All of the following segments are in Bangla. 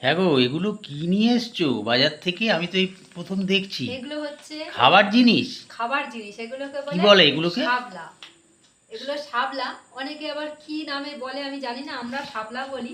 হ্যাঁ গো এগুলো কি নিয়ে এসছো? বাজার থেকে আমি তো এই প্রথম দেখছি। এগুলো হচ্ছে খাবার জিনিস? খাবার জিনিস এগুলোকে কি বলে এগুলোকে? এগুলো অনেকে আবার কি নামে বলে আমি জানি না আমরা বলি।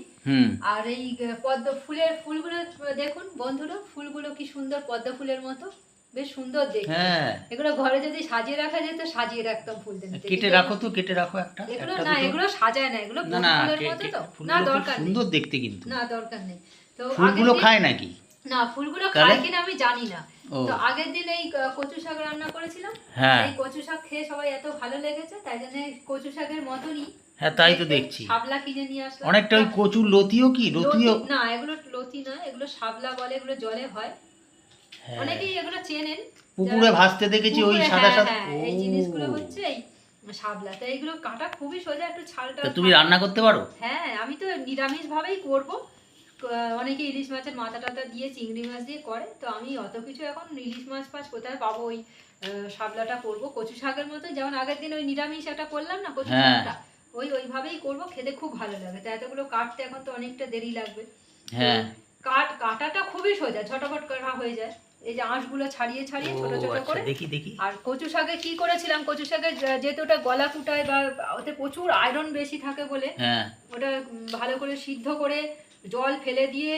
আর এই পদ্ম ফুলের ফুলগুলো দেখুন বন্ধুরা ফুলগুলো কি সুন্দর পদ্ম ফুলের মতো। বেশ সুন্দর দেখতে। হ্যাঁ। এগুলো ঘরে যদি সাজিয়ে রাখা যেত সাজিয়ে রাখতাম ফুল দিয়ে। কেটে রাখো তো কেটে রাখো একটা এগুলো না এগুলো সাজায় না এগুলো ফুলের মতো তো। না দরকার সুন্দর দেখতে কিন্তু। না দরকার নেই। তো ফুলগুলো খায় নাকি? না ফুলগুলো? খায় কিনা আমি জানি না। তো আগের দিন এই কচু শাক রান্না করেছিলাম। হ্যাঁ। এই কচু শাক খেয়ে সবাই এত ভালো লেগেছে তাই জন্য কচু শাকের মতনই হ্যাঁ তাই তো দেখছি। শাপলা কিনে নিয়ে আসলাম। অনেকটা ওই কচুর লতিও কি? লতিও না এগুলো লতি না এগুলো শাপলা বলে এগুলো জলে হয়। হ্যাঁ। অনেকেই এগুলো চেনেন। পুকুরে ভাসতে দেখেছি ওই সাদা হ্যাঁ, সাদা হ্যাঁ, এই। জিনিসগুলো হচ্ছে এই শাপলা তো এইগুলো কাটা খুবই সোজা একটু ছালটা তুমি রান্না করতে পারো? হ্যাঁ আমি তো নিরামিষ ভাবেই করব। অনেকে ইলিশ মাছের মাথা টাথা দিয়ে চিংড়ি মাছ দিয়ে করে তো আমি অত কিছু এখন ইলিশ মাছ ফাছ কোথায় পাবো ওই শাপলাটা করব। কচু শাকের মতো যেমন আগের দিন ওই নিরামিষ একটা করলাম না কচু হ্যাঁ। শাকটা ওই ওইভাবেই করব খেতে খুব ভালো লাগে। তো এতগুলো কাটতে এখন তো অনেকটা দেরি লাগবে। হ্যাঁ। কাট কাটাটা খুবই সোজা ঝটপট কাটা হয়ে যায়। এই যে আঁশগুলো ছাড়িয়ে ছাড়িয়ে ছোট ছোট আচ্ছা করে। দেখি দেখি। আর কচু শাকে কি করেছিলাম? কচু শাকে যেহেতু ওটা গলা কুটায় বা ওতে প্রচুর আয়রন বেশি থাকে বলে হ্যাঁ। ওটা ভালো করে সিদ্ধ করে জল ফেলে দিয়ে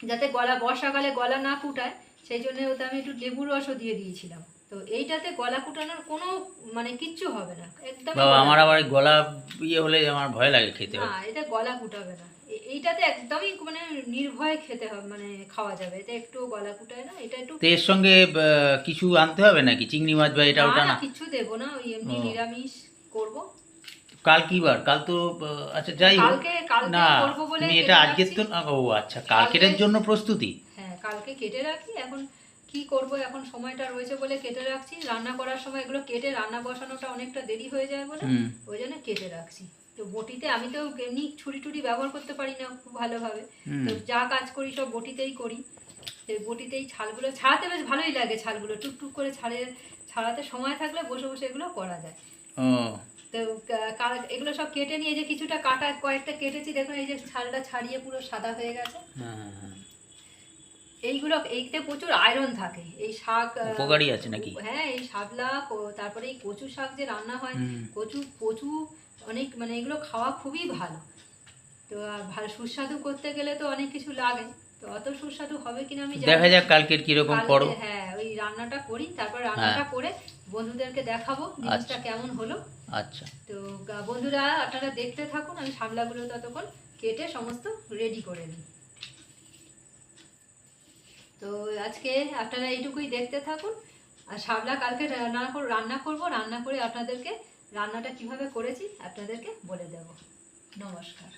যাতে গলা বর্ষাকালে গলা না কুটায় সেই জন্য ওতে আমি একটু লেবুর রসও দিয়ে দিয়েছিলাম। তো এইটাতে গলা কুটানোর কোনো মানে কিচ্ছু হবে না একদম বাবা আমার আবার গলা ইয়ে হলে আমার ভয় লাগে খেতে। না এটা গলা কুটাবে না। এইটাতে একদমই মানে নির্ভয়ে খেতে হবে মানে খাওয়া যাবে। এটা একটু গলা কুটায় না এটা একটু এর সঙ্গে কিছু আনতে হবে নাকি? চিংড়ি মাছ বা এটা ওটা না, কিচ্ছু দেবো না ওই এমনি নিরামিষ করব। কাল কি বার? কাল তো আচ্ছা যাই হোক। না তুমি এটা আজকের তো ও আচ্ছা কালকে- জন্য প্রস্তুতি? হ্যাঁ কালকে কেটে রাখি। এখন কি করব? এখন সময়টা রয়েছে বলে কেটে রাখছি। রান্না করার সময় এগুলো কেটে রান্না বসানোটা অনেকটা দেরি হয়ে যায় বলে ওই জন্য কেটে রাখছি। তো বটিতে আমি তো এমনি ছুরি টুরি ব্যবহার করতে পারি না খুব ভালোভাবে। তো যা কাজ করি সব বটিতেই করি। বটিতেই ছালগুলো ছাড়াতে বেশ ভালোই লাগে ছালগুলো। টুকটুক করে ছাড়ের ছাড়াতে সময় থাকলে বসে বসে এগুলো করা যায়। ও তো এগুলো সব কেটে নিয়ে যে কিছুটা কাটা কয়েকটা কেটেছি দেখুন এই যে ছালটা ছাড়িয়ে পুরো সাদা হয়ে গেছে। হ্যাঁ হ্যাঁ, হ্যাঁ। এইগুলো এইতে প্রচুর আয়রন থাকে। এই শাক উপকারী আছে নাকি? হ্যাঁ এই শাপলা কো- তারপরে এই কচু শাক যে রান্না হয় কচু কচু অনেক মানে এগুলো খাওয়া খুবই ভালো। তো আর ভালো সুস্বাদু করতে গেলে তো অনেক কিছু লাগে। তো অত সুস্বাদু হবে কিনা আমি দেখা যাক কালকের কীরকম করো। হ্যাঁ ওই রান্নাটা করি তারপর রান্নাটা করে বন্ধুদেরকে দেখাবো জিনিসটা কেমন হলো। আচ্ছা। তো বন্ধুরা, আপনারা দেখতে থাকুন, আমি শামলাগুলো ততক্ষণ কেটে সমস্ত রেডি করে নিই। তো আজকে আপনারা এইটুকুই দেখতে থাকুন। আর শামলা কালকে রান্না করে রান্না করব, রান্না করে আপনাদেরকে রান্নাটা কীভাবে করেছি আপনাদেরকে বলে দেব। নমস্কার।